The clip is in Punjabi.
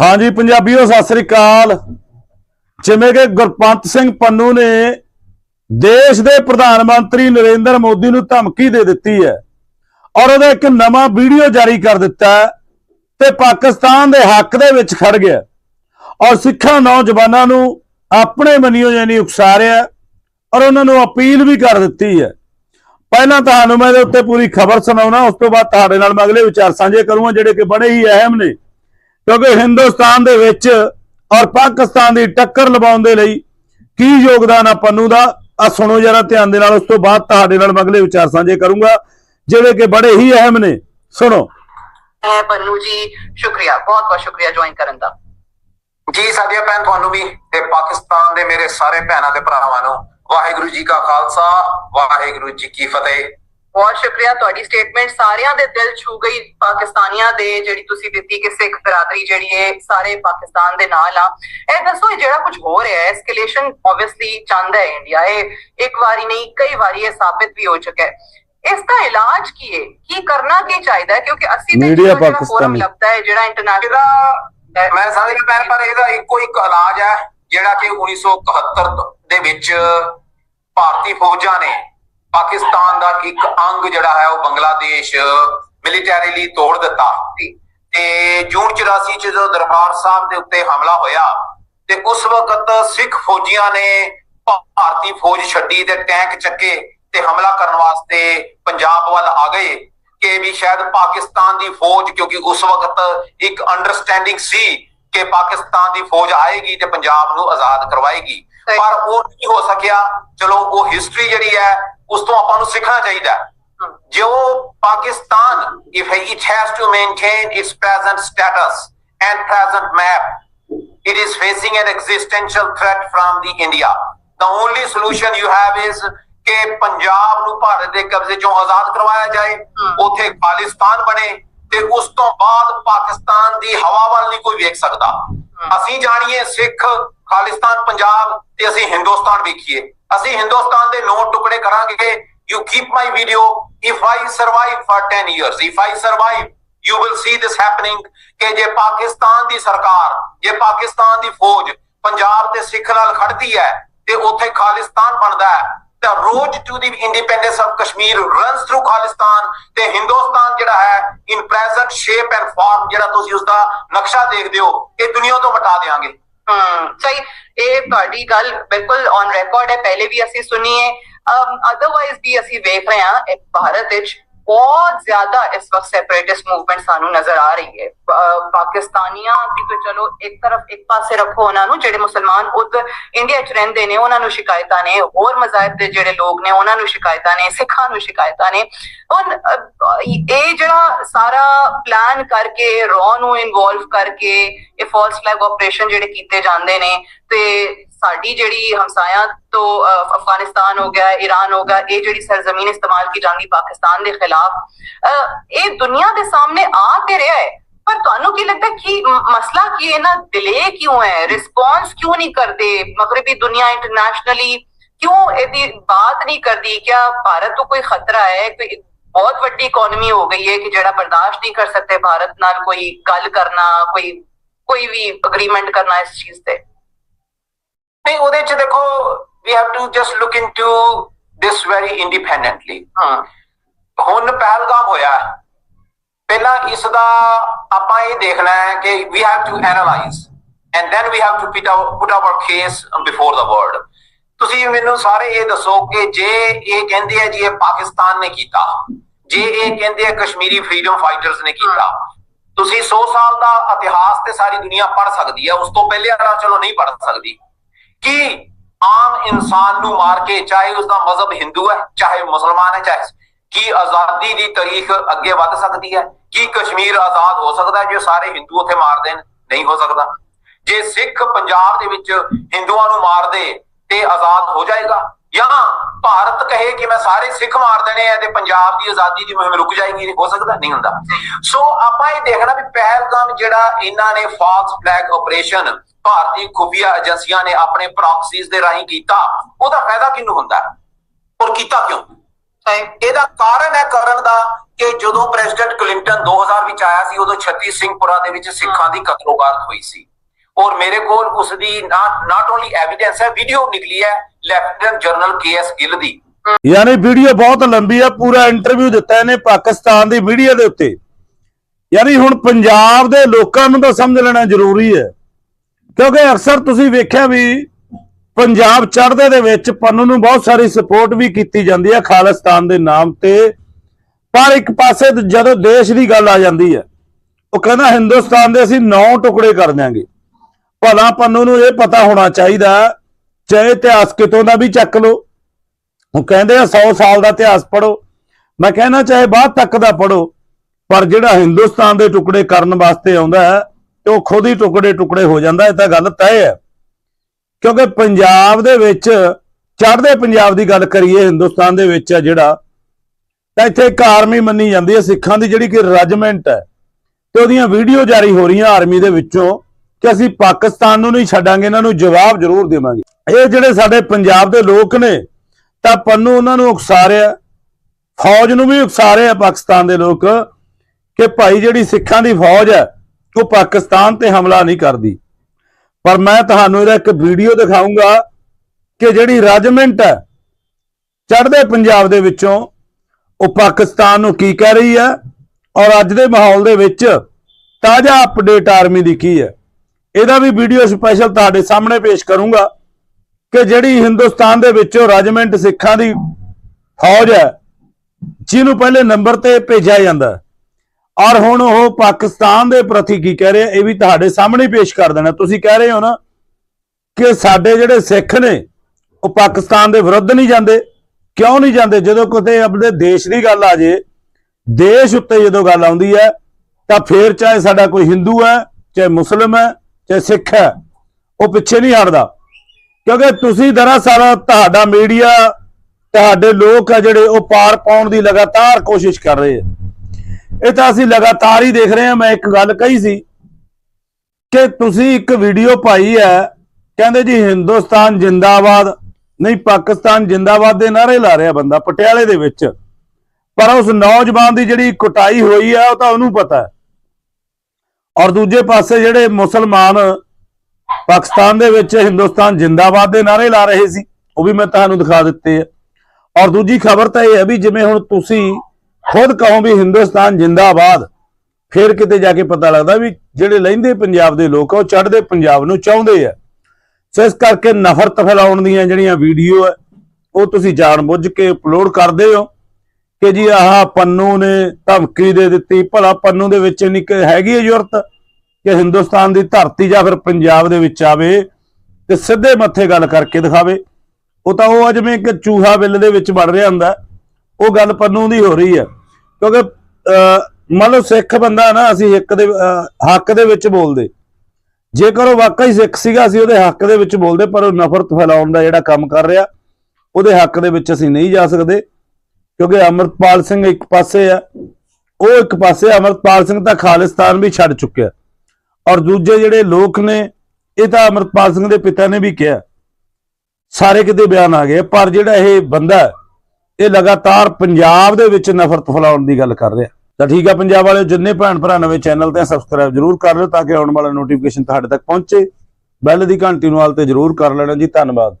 ਹਾਂਜੀ, ਪੰਜਾਬੀਓ, ਸਤਿ ਸ੍ਰੀ ਅਕਾਲ। ਜਿਵੇਂ ਕਿ ਗੁਰਪੰਤ ਸਿੰਘ ਪੰਨੂ ਨੇ ਦੇਸ਼ ਦੇ ਪ੍ਰਧਾਨ ਮੰਤਰੀ ਨਰਿੰਦਰ ਮੋਦੀ ਨੂੰ ਧਮਕੀ ਦੇ ਦਿੱਤੀ ਹੈ ਔਰ ਉਹਦਾ ਇੱਕ ਨਵਾਂ ਵੀਡੀਓ ਜਾਰੀ ਕਰ ਦਿੱਤਾ ਤੇ ਪਾਕਿਸਤਾਨ ਦੇ ਹੱਕ ਦੇ ਵਿੱਚ ਖੜ ਗਿਆ ਔਰ ਸਿੱਖਾਂ, ਨੌਜਵਾਨਾਂ ਨੂੰ ਆਪਣੇ ਮੰਨਿਓ ਜਾਨੀ ਉਕਸਾਰਿਆ ਔਰ ਉਹਨਾਂ ਨੂੰ ਅਪੀਲ ਵੀ ਕਰ ਦਿੱਤੀ ਹੈ। ਪਹਿਲਾਂ ਤੁਹਾਨੂੰ ਮੈਂ ਇਹਦੇ ਉੱਤੇ ਪੂਰੀ ਖਬਰ ਸੁਣਾਉਣਾ, ਉਸ ਤੋਂ ਬਾਅਦ ਤੁਹਾਡੇ ਨਾਲ ਮੈਂ ਅਗਲੇ ਵਿਚਾਰ ਸਾਂਝੇ ਕਰੂੰਗਾ, ਜਿਹੜੇ ਕਿ ਬੜੇ ਹੀ ਅਹਿਮ ਨੇ। ਕਿਉਂਕਿ ਹਿੰਦੁਸਤਾਨ ਦੇ ਵਿੱਚ ਔਰ ਪਾਕਿਸਤਾਨ ਦੀ ਟੱਕਰ ਲਵਾਉਣ ਦੇ ਲਈ ਕੀ ਯੋਗਦਾਨ ਆ ਪੰਨੂ ਦਾ? ਆ ਸੁਣੋ ਜਰਾ ਧਿਆਨ ਦੇ ਨਾਲ ਉਸ ਤੋਂ ਬਾਅਦ ਤੁਹਾਡੇ ਨਾਲ ਅਗਲੇ ਵਿਚਾਰ ਸਾਂਝੇ ਕਰੂੰਗਾ। ਜਿਹੜੇ ਕਿ ਬੜੇ ਹੀ ਅਹਿਮ ਨੇ। ਸੁਣੋ। ਹੈ ਪੰਨੂ ਜੀ ਸ਼ੁਕਰੀਆ ਬਹੁਤ ਬਹੁਤ ਸ਼ੁਕਰੀਆ ਜੁਆਇਨ ਕਰਨ ਦਾ। ਜੀ ਸਾਡੀਆਂ ਭੈਣ ਤੁਹਾਨੂੰ ਵੀ ਤੇ ਪਾਕਿਸਤਾਨ ਦੇ ਮੇਰੇ ਸਾਰੇ ਭੈਣਾਂ ਤੇ ਭਰਾਵਾਂ ਨੂੰ ਵਾਹਿਗੁਰੂ ਜੀ ਕਾ ਖਾਲਸਾ ਵਾਹਿਗੁਰੂ ਜੀ ਕੀ ਫਤਿਹ। ਬਹੁਤ ਸ਼ੁਕਰੀਆ। ਤੁਹਾਡੀ ਸਟੇਟਮੈਂਟ ਸਾਰਿਆਂ ਦੇ ਦਿਲ ਛੂ ਗਈ ਪਾਕਿਸਤਾਨੀਆਂ ਦੇ ਜਿਹੜੀ ਤੁਸੀਂ ਦਿੱਤੀ ਕਿ ਸਿੱਖ ਬਰਾਦਰੀ ਜਿਹੜੀ ਹੈ ਸਾਰੇ ਪਾਕਿਸਤਾਨ ਦੇ ਨਾਲ ਆ। ਇਹ ਦੱਸੋ ਇਹ ਜਿਹੜਾ ਕੁਝ ਹੋ ਰਿਹਾ ਹੈ ਐਸਕੇਲੇਸ਼ਨ ਆਬਵੀਅਸਲੀ ਚਾਹੁੰਦਾ ਹੈ ਇੰਡੀਆ ਇਹ ਇੱਕ ਵਾਰੀ ਨਹੀਂ ਕਈ ਵਾਰੀ ਇਹ ਸਾਬਿਤ ਵੀ ਹੋ ਚੁੱਕਾ ਹੈ। ਇਸ ਦਾ ਇਲਾਜ ਕੀ ਹੈ ਕੀ ਕਰਨਾ ਕੀ ਚਾਹੀਦਾ ਹੈ? ਕਿਉਂਕਿ ਅਸੀਂ ਤੇ ਫੋਰਮ ਪਾਕਿਸਤਾਨੀ। ਲੱਭਦਾ ਹੈ ਜਿਹੜਾ ਇੰਟਰਨੈਸ਼ਨਲ ਮੈਂ ਗਿਆ ਭੈਣ ਪਰ ਇਹਦਾ ਇੱਕੋ ਇੱਕ ਇਲਾਜ ਹੈ ਜਿਹੜਾ ਕਿ 1971 ਦੇ ਵਿੱਚ ਭਾਰਤੀ ਫੌਜਾਂ ਨੇ ਪਾਕਿਸਤਾਨ ਦਾ ਇੱਕ ਅੰਗ ਜਿਹੜਾ ਹੈ ਉਹ ਬੰਗਲਾਦੇਸ਼ ਮਿਲੀਟੈਰੀਲੀ ਤੋੜ ਦਿੱਤਾ। ਤੇ ਜੂਨ 84 ਚ ਜਦੋਂ ਦਰਬਾਰ ਸਾਹਿਬ ਦੇ ਉੱਤੇ ਹਮਲਾ ਹੋਇਆ ਤੇ ਉਸ ਵਕਤ ਸਿੱਖ ਫੌਜੀਆਂ ਨੇ ਭਾਰਤੀ ਫੌਜ ਛੱਡੀ ਤੇ ਟੈਂਕ ਚੱਕੇ ਤੇ ਹਮਲਾ ਕਰਨ ਵਾਸਤੇ ਪੰਜਾਬ ਵੱਲ ਆ ਗਏ ਕਿ ਵੀ ਸ਼ਾਇਦ ਪਾਕਿਸਤਾਨ ਦੀ ਫੌਜ ਕਿਉਂਕਿ ਉਸ ਵਕਤ ਇੱਕ ਅੰਡਰਸਟੈਂਡਿੰਗ ਸੀ ਕਿ ਪਾਕਿਸਤਾਨ ਦੀ ਫੌਜ ਆਏਗੀ ਤੇ ਪੰਜਾਬ ਨੂੰ ਆਜ਼ਾਦ ਕਰਵਾਏਗੀ। ਪਰ ਉਹ ਨਹੀਂ ਹੋ ਸਕਿਆ। ਚਲੋ ਉਹ ਹਿਸਟਰੀ ਜਿਹੜੀ ਹੈ ਉਸ ਤੋਂ ਆਪਾਂ ਨੂੰ ਸਿੱਖਣਾ ਚਾਹੀਦਾ ਹੈ ਜੋ Pakistan if it has to maintain its present status and present map it is facing an existential threat from the india the only solution you have is ਕਿ ਪੰਜਾਬ ਨੂੰ ਭਾਰਤ ਦੇ ਕਬਜ਼ੇ ਚੋਂ ਆਜ਼ਾਦ ਕਰਵਾਇਆ ਜਾਏ। ਉਥੇ ਖਾਲਿਸਤਾਨ ਬਣੇ ਤੇ ਉਸ ਤੋਂ ਬਾਅਦ ਪਾਕਿਸਤਾਨ ਦੀ ਹਵਾ ਵੱਲ ਨਹੀਂ ਕੋਈ ਵੇਖ ਸਕਦਾ ਅਸੀਂ ਜਾਣੀਏ ਸਿੱਖ ਖਾਲਿਸਤਾਨ ਪੰਜਾਬ ਤੇ ਅਸੀਂ ਹਿੰਦੁਸਤਾਨ ਵੇਖੀਏ ਅਸੀਂ ਹਿੰਦੁਸਤਾਨ ਦੇ ਨੌ ਟੁਕੜੇ ਕਰਾਂਗੇ। You keep my video. If i survive for 10 years, if i survive, you will see this happening ਕਿ ਜੇ ਪਾਕਿਸਤਾਨ ਦੀ ਸਰਕਾਰ, ਜੇ ਪਾਕਿਸਤਾਨ ਦੀ ਫੌਜ ਪੰਜਾਬ ਤੇ ਸਿੱਖ ਨਾਲ ਖੜਦੀ ਹੈ ਤੇ ਉੱਥੇ ਖਾਲਿਸਤਾਨ ਬਣਦਾ ਹੈ, ਤਾਂ road to the independence of Kashmir runs through Khalistan ਤੇ ਹਿੰਦੁਸਤਾਨ ਜਿਹੜਾ ਹੈ in present shape and form ਜਿਹੜਾ ਤੁਸੀਂ ਉਸ ਦਾ ਨਕਸ਼ਾ ਦੇਖਦੇ ਹੋ, ਇਹ ਦੁਨੀਆ ਤੋਂ ਮਿਟਾ ਦੇਾਂਗੇ ਹਮ ਸਹੀ। ਇਹ ਤੁਹਾਡੀ ਗੱਲ ਬਿਲਕੁਲ ਔਨ ਰਿਕਾਰਡ ਹੈ। ਪਹਿਲੇ ਵੀ ਅਸੀਂ ਸੁਣੀ ਹੈ। ਅਦਰਵਾਈਜ਼ ਵੀ ਅਸੀਂ ਵੇਖ ਰਹੇ ਹਾਂ ਭਾਰਤ ਵਿੱਚ ਬਹੁਤ ਜ਼ਿਆਦਾ ਇਸ ਵਕਤ ਸੈਪਰੇਟਿਸਟ ਮੂਵਮੈਂਟ ਸਾਨੂੰ ਨਜ਼ਰ ਆ ਰਹੀ ਹੈ। ਪਾਕਿਸਤਾਨੀਆਂ ਦੀ ਤਾਂ ਚਲੋ ਇੱਕ ਤਰਫ ਇੱਕ ਪਾਸੇ ਰੱਖੋ ਉਹਨਾਂ ਨੂੰ, ਜਿਹੜੇ ਮੁਸਲਮਾਨ ਉਦ ਇੰਡੀਆ ਚ ਰਹਿੰਦੇ ਨੇ, ਉਹਨਾਂ ਨੂੰ ਸ਼ਿਕਾਇਤਾਂ ਨੇ, ਹੋਰ ਮਜ਼ਾਹਬ ਦੇ ਜਿਹੜੇ ਲੋਕ ਨੇ, ਉਹਨਾਂ ਨੂੰ ਸ਼ਿਕਾਇਤਾਂ ਨੇ, ਸਿੱਖਾਂ ਨੂੰ ਸ਼ਿਕਾਇਤਾਂ ਨੇ। ਹੁਣ ਇਹ ਜਿਹੜਾ ਸਾਰਾ ਪਲਾਨ ਕਰਕੇ ਰॉ ਨੂੰ ਇਨਵੋਲਵ ਕਰਕੇ ਇਹ ਫਾਲਸ ਫਲੈਗ ਆਪਰੇਸ਼ਨ ਜਿਹੜੇ ਕੀਤੇ ਜਾਂਦੇ ਨੇ ਤੇ ਸਾਡੀ ਜਿਹੜੀ ਹਮਸਾਇਆ ਤੋਂ ਅਫਗਾਨਿਸਤਾਨ ਹੋ ਗਿਆ ਈਰਾਨ ਹੋ ਗਿਆ, ਇਹ ਜਿਹੜੀ ਸਰਜ਼ਮੀਨ ਇਸਤੇਮਾਲ ਕੀ ਜਾਂਦੀ ਪਾਕਿਸਤਾਨ ਦੇ ਖਿਲਾਫ ਇਹ ਦੁਨੀਆ ਦੇ ਸਾਹਮਣੇ ਆ ਤੇ ਰਿਹਾ ਹੈ। ਪਰ ਤੁਹਾਨੂੰ ਕੀ ਲੱਗਦਾ ਕਿ ਮਸਲਾ ਕੀ ਹੈ? ਨਾ ਡਿਲੇ ਕਿਉਂ ਹੈ? ਰਿਸਪੌਂਸ ਕਿਉਂ ਨਹੀਂ ਕਰਦੇ? ਮਗਰਬੀ ਦੁਨੀਆ ਇੰਟਰਨੈਸ਼ਨਲੀ ਕਿਉਂ ਇਹਦੀ ਬਾਤ ਨਹੀਂ ਕਰਦੀ? ਕਿਆ ਭਾਰਤ ਤੋਂ ਕੋਈ ਖਤਰਾ ਹੈ? ਕੋਈ ਬਹੁਤ ਵੱਡੀ ਇਕਨੋਮੀ ਹੋ ਗਈ ਹੈ ਕਿ ਜਿਹੜਾ ਬਰਦਾਸ਼ਤ ਨਹੀਂ ਕਰ ਸਕਦੇ? ਭਾਰਤ ਨਾਲ ਕੋਈ ਗੱਲ ਕਰਨਾ, ਕੋਈ ਕੋਈ ਵੀ ਅਗਰੀਮੈਂਟ ਕਰਨਾ ਇਸ ਚੀਜ਼ ਤੇ। ਨਹੀਂ ਉਹਦੇ ਚ ਦੇਖੋ we have to just look into this very independently ਹਾਂ। ਹੁਣ ਪਹਿਲਗਾਮ ਹੋਇਆ। ਪਹਿਲਾਂ ਇਸ ਦਾ ਆਪਾਂ ਇਹ ਦੇਖਣਾ ਹੈ ਕਿ we have to analyse and then we have to put our put our case before the world ਤੁਸੀਂ ਮੈਨੂੰ ਸਾਰੇ ਇਹ ਦੱਸੋ ਕਿ ਜੇ ਇਹ ਕਹਿੰਦੇ ਆ ਜੀ ਇਹ ਪਾਕਿਸਤਾਨ ਨੇ ਕੀਤਾ ਜੇ ਇਹ ਕਹਿੰਦੇ ਆ ਕਸ਼ਮੀਰੀ ਫਰੀडम ਫਾਈਟਰਸ ਨੇ ਕੀਤਾ ਤੁਸੀਂ 100 ਸਾਲ ਦਾ ਇਤਿਹਾਸ ਤੇ ਸਾਰੀ ਦੁਨੀਆ ਪੜ੍ਹ ਸਕਦੀ ਹੈ ਉਸ ਤੋਂ ਪਹਿਲੇ ਵਾਲਾ ਚਲੋ ਨਹੀਂ ਪੜ੍ਹ ਸਕਦੀ। ਕਿ ਆਮ ਇਨਸਾਨ ਨੂੰ ਮਾਰ ਕੇ ਚਾਹੇ ਉਸ ਦਾ ਮਜ਼ਹਬ ਹਿੰਦੂ ਹੈ, ਚਾਹੇ ਮੁਸਲਮਾਨ ਹੈ, ਚਾਹੇ ਕੀ ਆਜ਼ਾਦੀ ਦੀ ਤਾਰੀਖ ਅੱਗੇ ਵੱਧ ਸਕਦੀ ਹੈ? ਕੀ ਕਸ਼ਮੀਰ ਆਜ਼ਾਦ ਹੋ ਸਕਦਾ ਜੇ ਸਾਰੇ ਹਿੰਦੂ ਉੱਥੇ ਮਾਰ ਦੇਣ ਨਹੀਂ ਹੋ ਸਕਦਾ। ਜੇ ਸਿੱਖ ਪੰਜਾਬ ਦੇ ਵਿੱਚ ਹਿੰਦੂਆਂ ਨੂੰ ਮਾਰਦੇ ਤੇ ਆਜ਼ਾਦ ਹੋ ਜਾਏਗਾ ਜਾਂ ਭਾਰਤ ਕਹੇ ਕਿ ਮੈਂ ਸਾਰੇ ਸਿੱਖ ਮਾਰ ਦੇਣੇ ਆ ਤੇ ਪੰਜਾਬ ਦੀ ਆਜ਼ਾਦੀ ਦੀ ਮੁਹਿੰਮ ਰੁਕ ਜਾਏਗੀ, ਹੋ ਸਕਦਾ ਨਹੀਂ ਹੁੰਦਾ। ਸੋ ਆਪਾਂ ਇਹ ਦੇਖਣਾ ਵੀ ਪਹਿਲਗਾਮ ਜਿਹੜਾ ਇਹਨਾਂ ਨੇ ਫਾਲਸ ਫਲੈਗ ਆਪਰੇਸ਼ਨ ਭਾਰਤੀ ਖੁਫੀਆ ਏਜੰਸੀਆਂ ਨੇ ਆਪਣੇ ਪ੍ਰੌਕਸੀਜ਼ ਦੇ ਰਾਹੀਂ ਕੀਤਾ, ਉਹਦਾ ਫਾਇਦਾ ਕਿਹਨੂੰ ਹੁੰਦਾ? ਔਰ ਕੀਤਾ ਕਿਉਂ? ਇਹਦਾ ਕਾਰਨ ਹੈ ਕਰਨ ਦਾ ਕਿ ਜਦੋਂ ਪ੍ਰੈਜ਼ੀਡੈਂਟ ਕਲਿੰਟਨ 2000 ਵਿੱਚ ਆਇਆ ਸੀ, ਉਦੋਂ 36 ਸਿੰਘਪੁਰਾ ਦੇ ਵਿੱਚ ਸਿੱਖਾਂ ਦੀ ਕਤਲੋਗਾਰਤ ਹੋਈ ਸੀ। ਔਰ ਮੇਰੇ ਕੋਲ ਉਸ ਦੀ ਨਾਟ ਓਨਲੀ ਐਵੀਡੈਂਸ ਹੈ ਵੀਡੀਓ ਨਿਕਲੀ ਹੈ ਲੈਫਟੀਨੈਂਟ ਜਨਰਲ ਕੇ ਗਿੱਲ ਦੀ। ਯਾਨੀ ਵੀਡੀਓ ਬਹੁਤ ਲੰਬੀ ਆ ਪੂਰਾ ਇੰਟਰਵਿਊ ਦਿੱਤਾ ਇਹਨੇ ਪਾਕਿਸਤਾਨ ਦੀ ਮੀਡੀਆ ਦੇ ਉੱਤੇ। ਯਾਨੀ ਹੁਣ ਪੰਜਾਬ ਦੇ ਲੋਕਾਂ ਨੂੰ ਤਾਂ ਸਮਝ ਲੈਣਾ ਜ਼ਰੂਰੀ ਹੈ। ਕਿਉਂਕਿ ਅਕਸਰ ਤੁਸੀਂ ਵੇਖਿਆ ਵੀ ਪੰਜਾਬ ਚੜ੍ਹਦੇ ਦੇ ਵਿੱਚ ਪੰਨੂ ਨੂੰ ਬਹੁਤ ਸਾਰੀ ਸਪੋਰਟ ਵੀ ਕੀਤੀ ਜਾਂਦੀ ਹੈ ਖਾਲਿਸਤਾਨ ਦੇ ਨਾਮ ਤੇ। ਪਰ ਇੱਕ ਪਾਸੇ ਜਦੋਂ ਦੇਸ਼ ਦੀ ਗੱਲ ਆ ਜਾਂਦੀ ਹੈ, ਉਹ ਕਹਿੰਦਾ ਹਿੰਦੁਸਤਾਨ ਦੇ ਅਸੀਂ ਨੌ ਟੁਕੜੇ ਕਰ ਦਿਆਂਗੇ। ਭਲਾ ਪੰਨੂ ਨੂੰ ਇਹ ਪਤਾ ਹੋਣਾ ਚਾਹੀਦਾ, ਚਾਹੇ ਇਤਿਹਾਸ ਕਿਤੋਂ ਦਾ ਵੀ ਚੱਕ ਲਓ। ਉਹ ਕਹਿੰਦੇ ਆ 100 ਸਾਲ ਦਾ ਇਤਿਹਾਸ ਪੜੋ ਮੈਂ ਕਹਿੰਦਾ ਚਾਹੇ ਬਾਅਦ ਤੱਕ ਦਾ ਪੜੋ ਪਰ ਜਿਹੜਾ ਹਿੰਦੁਸਤਾਨ ਦੇ ਟੁਕੜੇ ਕਰਨ ਵਾਸਤੇ ਆਉਂਦਾ ਹੈ, ਤੇ ਉਹ ਖੁਦ ਹੀ ਟੁਕੜੇ ਟੁਕੜੇ ਹੋ ਜਾਂਦਾ, ਇਹ ਤਾਂ ਗੱਲ ਤੈਅ ਹੈ। ਕਿਉਂਕਿ ਪੰਜਾਬ ਦੇ ਵਿੱਚ, ਚੜ੍ਹਦੇ ਪੰਜਾਬ ਦੀ ਗੱਲ ਕਰੀਏ, ਹਿੰਦੁਸਤਾਨ ਦੇ ਵਿੱਚ ਆ ਜਿਹੜਾ, ਤਾਂ ਇੱਥੇ ਇੱਕ ਆਰਮੀ ਮੰਨੀ ਜਾਂਦੀ ਹੈ ਸਿੱਖਾਂ ਦੀ, ਜਿਹੜੀ ਕਿ ਰੈਜੀਮੈਂਟ ਹੈ। ਤੇ ਉਹਦੀਆਂ ਵੀਡੀਓ ਜਾਰੀ ਹੋ ਰਹੀਆਂ ਆਰਮੀ ਦੇ ਵਿੱਚੋਂ। ਕਿ ਅਸੀਂ ਪਾਕਿਸਤਾਨ ਨੂੰ ਨਹੀਂ ਛੱਡਾਂਗੇ, ਇਹਨਾਂ ਨੂੰ ਜਵਾਬ ਜ਼ਰੂਰ ਦੇਵਾਂਗੇ। ਇਹ ਜਿਹੜੇ ਸਾਡੇ ਪੰਜਾਬ ਦੇ ਲੋਕ ਨੇ, ਤਾਂ ਪੰਨੂ ਉਹਨਾਂ ਨੂੰ ਉਕਸਾਰਿਆ ਫੌਜ ਨੂੰ ਵੀ ਉਕਸਾਰਿਆ ਪਾਕਿਸਤਾਨ ਦੇ ਲੋਕ ਕਿ ਭਾਈ ਜਿਹੜੀ ਸਿੱਖਾਂ ਦੀ ਫੌਜ ਹੈ, ਉਹ ਪਾਕਿਸਤਾਨ ਤੇ ਹਮਲਾ ਨਹੀਂ ਕਰਦੀ। ਪਰ ਮੈਂ ਤੁਹਾਨੂੰ ਇਹਦਾ ਇੱਕ ਵੀਡੀਓ ਦਿਖਾਉਂਗਾ ਕਿ ਜਿਹੜੀ ਰੈਜੀਮੈਂਟ ਹੈ, ਚੜ੍ਹਦੇ ਪੰਜਾਬ ਦੇ ਵਿੱਚੋਂ, ਉਹ ਪਾਕਿਸਤਾਨ ਨੂੰ ਕੀ ਕਹਿ ਰਹੀ ਹੈ ਔਰ ਅੱਜ ਦੇ ਮਾਹੌਲ ਦੇ ਵਿੱਚ ਤਾਜ਼ਾ ਅਪਡੇਟ ਆਰਮੀ ਦੀ ਕੀ ਹੈ। ਇਹਦਾ ਵੀ ਵੀਡੀਓ ਸਪੈਸ਼ਲ ਤੁਹਾਡੇ ਸਾਹਮਣੇ ਪੇਸ਼ ਕਰੂੰਗਾ ਕਿ ਜਿਹੜੀ ਹਿੰਦੁਸਤਾਨ ਦੇ ਵਿੱਚੋਂ ਰੈਜੀਮੈਂਟ ਸਿੱਖਾਂ ਦੀ ਫੌਜ ਹੈ, ਜਿਹਨੂੰ ਪਹਿਲੇ ਨੰਬਰ ਤੇ ਭੇਜਿਆ ਜਾਂਦਾ ਔਰ ਹੁਣ ਉਹ ਪਾਕਿਸਤਾਨ ਦੇ ਪ੍ਰਤੀ ਕੀ ਕਹਿ ਰਿਹਾ, ਇਹ ਵੀ ਤੁਹਾਡੇ ਸਾਹਮਣੇ ਪੇਸ਼ ਕਰ ਦੇਣਾ। ਤੁਸੀਂ ਕਹਿ ਰਹੇ ਹੋ ਨਾ ਕਿ ਸਾਡੇ ਜਿਹੜੇ ਸਿੱਖ ਨੇ, ਉਹ ਪਾਕਿਸਤਾਨ ਦੇ ਵਿਰੁੱਧ ਨਹੀਂ ਜਾਂਦੇ। ਕਿਉਂ ਨਹੀਂ ਜਾਂਦੇ? ਜਦੋਂ ਕਿਤੇ ਆਪਣੇ ਦੇਸ਼ ਦੀ ਗੱਲ ਆ ਜੇ, ਦੇਸ਼ ਉੱਤੇ ਜਦੋਂ ਗੱਲ ਆਉਂਦੀ ਹੈ, ਤਾਂ ਫੇਰ ਚਾਹੇ ਸਾਡਾ ਕੋਈ ਹਿੰਦੂ ਹੈ, ਚਾਹੇ ਮੁਸਲਮ ਹੈ ਚਾਹੇ ਸਿੱਖ ਹੈ। ਉਹ ਪਿੱਛੇ ਨਹੀਂ ਹਟਦਾ। ਕਿਉਂਕਿ ਤੁਸੀਂ ਦਰਅਸਲ ਤੁਹਾਡਾ ਮੀਡੀਆ, ਤੁਹਾਡੇ ਲੋਕ ਆ ਜਿਹੜੇ ਉਹ ਪਾਰ ਪਾਉਣ ਦੀ ਲਗਾਤਾਰ ਕੋਸ਼ਿਸ਼ ਕਰ ਰਹੇ ਆ। ਇਹ ਤਾਂ ਅਸੀਂ ਲਗਾਤਾਰ ਹੀ ਦੇਖ ਰਹੇ ਹਾਂ। ਮੈਂ ਇੱਕ ਗੱਲ ਕਹੀ ਸੀ ਕਿ ਤੁਸੀਂ ਇੱਕ ਵੀਡੀਓ ਪਾਈ ਹੈ। ਕਹਿੰਦੇ ਜੀ ਹਿੰਦੁਸਤਾਨ ਜਿੰਦਾਬਾਦ, ਨਹੀਂ ਪਾਕਿਸਤਾਨ ਜਿੰਦਾਬਾਦ ਦੇ ਨਾਰੇ ਲਾ ਰਿਹਾ ਬੰਦਾ ਪਟਿਆਲੇ ਦੇ ਵਿੱਚ। ਪਰ ਉਸ ਨੌਜਵਾਨ ਦੀ ਜਿਹੜੀ ਕੁਟਾਈ ਹੋਈ ਹੈ, ਉਹ ਤਾਂ ਉਹਨੂੰ ਪਤਾ ਹੈ। ਔਰ ਦੂਜੇ ਪਾਸੇ ਜਿਹੜੇ ਮੁਸਲਮਾਨ ਪਾਕਿਸਤਾਨ ਦੇ ਵਿੱਚ, ਹਿੰਦੁਸਤਾਨ ਜਿੰਦਾਬਾਦ ਦੇ ਨਾਰੇ ਲਾ ਰਹੇ ਸੀ, ਉਹ ਵੀ ਮੈਂ ਤੁਹਾਨੂੰ ਦਿਖਾ ਦਿੱਤੇ ਆ। ਔਰ ਦੂਜੀ ਖਬਰ ਤਾਂ ਇਹ ਹੈ ਵੀ ਜਿਵੇਂ ਹੁਣ ਤੁਸੀਂ ਖੁਦ ਕਹੋ ਵੀ ਹਿੰਦੁਸਤਾਨ ਜਿੰਦਾਬਾਦ, ਫਿਰ ਕਿਤੇ ਜਾ ਕੇ ਪਤਾ ਲੱਗਦਾ ਵੀ ਜਿਹੜੇ ਲਹਿੰਦੇ ਪੰਜਾਬ ਦੇ ਲੋਕ ਆ, ਉਹ ਚੜ੍ਹਦੇ ਪੰਜਾਬ ਨੂੰ ਚਾਹੁੰਦੇ ਆ। ਸੋ ਇਸ ਕਰਕੇ ਨਫ਼ਰਤ ਫੈਲਾਉਣ ਦੀਆਂ ਜਿਹੜੀਆਂ ਵੀਡੀਓ ਹੈ ਉਹ ਤੁਸੀਂ ਜਾਣਬੁੱਝ ਕੇ ਅਪਲੋਡ ਕਰਦੇ ਹੋ। ਕਿ ਜੀ ਆਹ ਪੰਨੂ ਨੇ ਧਮਕੀ ਦੇ ਦਿੱਤੀ ਭਲਾ ਪੰਨੂ ਦੇ ਵਿੱਚ ਇੰਨੀ ਕੁ ਹੈਗੀ ਹੈ ਜ਼ਰੂਰਤ ਕਿ ਹਿੰਦੁਸਤਾਨ ਦੀ ਧਰਤੀ ਜਾਂ ਫਿਰ ਪੰਜਾਬ ਦੇ ਵਿੱਚ ਆਵੇ ਤੇ ਸਿੱਧੇ ਮੱਥੇ ਗੱਲ ਕਰਕੇ ਦਿਖਾਵੇ। ਉਹ ਤਾਂ ਉਹ ਆ ਜਿਵੇਂ ਇੱਕ ਚੂਹਾ ਬਿੱਲ ਦੇ ਵਿੱਚ ਵੜ ਰਿਹਾ ਹੁੰਦਾ ਉਹ ਗੱਲ ਪੰਨੂ ਦੀ ਹੋ ਰਹੀ ਹੈ। ਕਿਉਂਕਿ ਅਹ, ਮੰਨ ਲਓ ਸਿੱਖ ਬੰਦਾ ਨਾ ਅਸੀਂ ਇੱਕ ਦੇ ਅਹ, ਹੱਕ ਦੇ ਵਿੱਚ ਬੋਲਦੇ। ਜੇਕਰ ਉਹ ਵਾਕਈ ਸਿੱਖ ਸੀਗਾ ਅਸੀਂ ਉਹਦੇ ਹੱਕ ਦੇ ਵਿੱਚ ਬੋਲਦੇ ਪਰ ਉਹ ਨਫ਼ਰਤ ਫੈਲਾਉਣ ਦਾ ਜਿਹੜਾ ਕੰਮ ਕਰ ਰਿਹਾ ਉਹਦੇ ਹੱਕ ਦੇ ਵਿੱਚ ਅਸੀਂ ਨਹੀਂ ਜਾ ਸਕਦੇ। ਕਿਉਂਕਿ ਅਮਰਪਾਲ ਸਿੰਘ ਇੱਕ ਪਾਸੇ ਆ ਉਹ ਇੱਕ ਪਾਸੇ ਆ, ਅਮਰਪਾਲ ਸਿੰਘ ਤਾਂ ਖਾਲਿਸਤਾਨ ਵੀ ਛੱਡ ਚੁੱਕਿਆ। ਔਰ ਦੂਜੇ ਜਿਹੜੇ ਲੋਕ ਨੇ ਇਹ ਤਾਂ ਅਮਰਪਾਲ ਸਿੰਘ ਦੇ ਪਿਤਾ ਨੇ ਵੀ ਕਿਹਾ। ਸਾਰੇ ਕਿਤੇ ਬਿਆਨ ਆ ਗਏ ਪਰ ਜਿਹੜਾ ਇਹ ਬੰਦਾ ਇਹ ਲਗਾਤਾਰ ਪੰਜਾਬ ਦੇ ਵਿੱਚ ਨਫ਼ਰਤ ਫੈਲਾਉਣ ਦੀ ਗੱਲ ਕਰ ਰਿਹਾ। ਤਾਂ ਠੀਕ ਆ ਪੰਜਾਬ ਵਾਲਿਓ ਜਿੰਨੇ ਭੈਣ ਭਰਾ ਨਵੇਂ ਚੈਨਲ ਤੇ ਸਬਸਕ੍ਰਾਈਬ ਜਰੂਰ ਕਰ ਲਿਓ ਤਾਂ ਕਿ ਆਉਣ ਵਾਲਾ ਨੋਟੀਫਿਕੇਸ਼ਨ ਤੁਹਾਡੇ ਤੱਕ ਪਹੁੰਚੇ। ਬੈਲ ਦੀ ਘੰਟੀ ਨੂੰ ਆਲ ਤੇ ਜਰੂਰ ਕਰ ਲੈਣਾ ਜੀ ਧੰਨਵਾਦ।